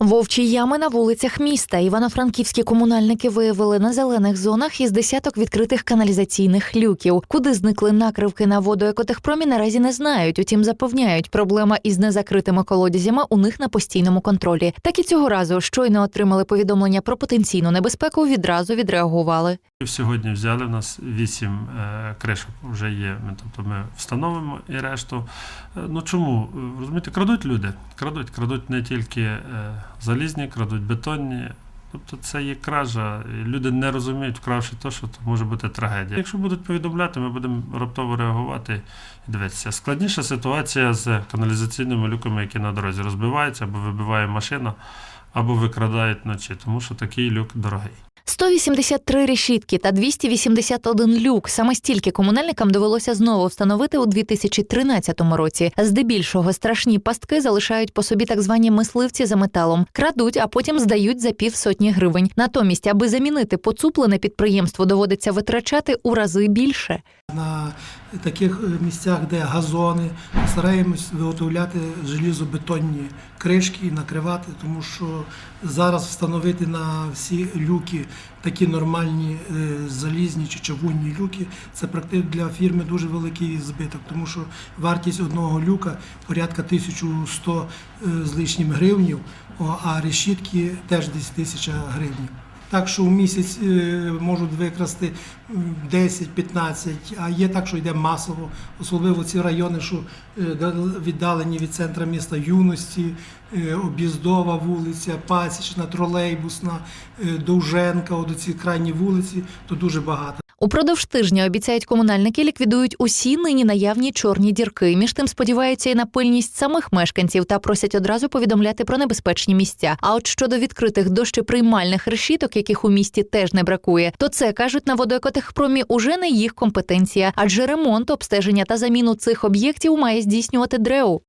Вовчі ями на вулицях міста. Івано-франківські комунальники виявили на зелених зонах із десяток відкритих каналізаційних люків. Куди зникли накривки на воду екотехпромі, наразі не знають. Утім, запевняють, проблема із незакритими колодязями у них на постійному контролі. Так і цього разу щойно отримали повідомлення про потенційну небезпеку. Відразу відреагували. Сьогодні взяли в нас вісім е, кришок вже є. Ми, тобто ми встановимо і решту. Е, ну чому? Е, Розумієте, крадуть люди. Крадуть, крадуть не тільки залізні, крадуть бетонні. Тобто це є кража. Люди не розуміють, вкравши те, що це може бути трагедія. Якщо будуть повідомляти, ми будемо раптово реагувати і дивитися. Складніша ситуація з каналізаційними люками, які на дорозі розбиваються, або вибиває машина, або викрадають вночі, тому що такий люк дорогий. 183 решітки та 281 люк. Саме стільки комунальникам довелося знову встановити у 2013 році. Здебільшого страшні пастки залишають по собі так звані мисливці за металом, крадуть, а потім здають за півсотні гривень. Натомість, аби замінити поцуплене підприємство, доводиться витрачати у рази більше. На таких е, місцях, де газони, стараємось виготовляти желізобетонні кришки і накривати, тому що зараз встановити на всі люки такі нормальні е, залізні чи чавунні люки, це практично для фірми дуже великий збиток, тому що вартість одного люка порядка 1100 е, з лишнім гривнів, а решітки теж десь 1000 гривень. Так що в місяць е, можуть викрасти м, 10-15, а є так, що йде масово, особливо ці райони, що е, дал- віддалені від центра міста юності, е, об'їздова вулиця, пасічна, тролейбусна, Довженка, от ці крайні вулиці, то дуже багато. Упродовж тижня обіцяють комунальники ліквідують усі нині наявні чорні дірки. Між тим сподіваються і на пильність самих мешканців та просять одразу повідомляти про небезпечні місця. А от щодо відкритих дощеприймальних решіток, яких у місті теж не бракує, то це кажуть на водоекотехпромі уже не їх компетенція, адже ремонт, обстеження та заміну цих об'єктів має здійснювати ДРЕУ.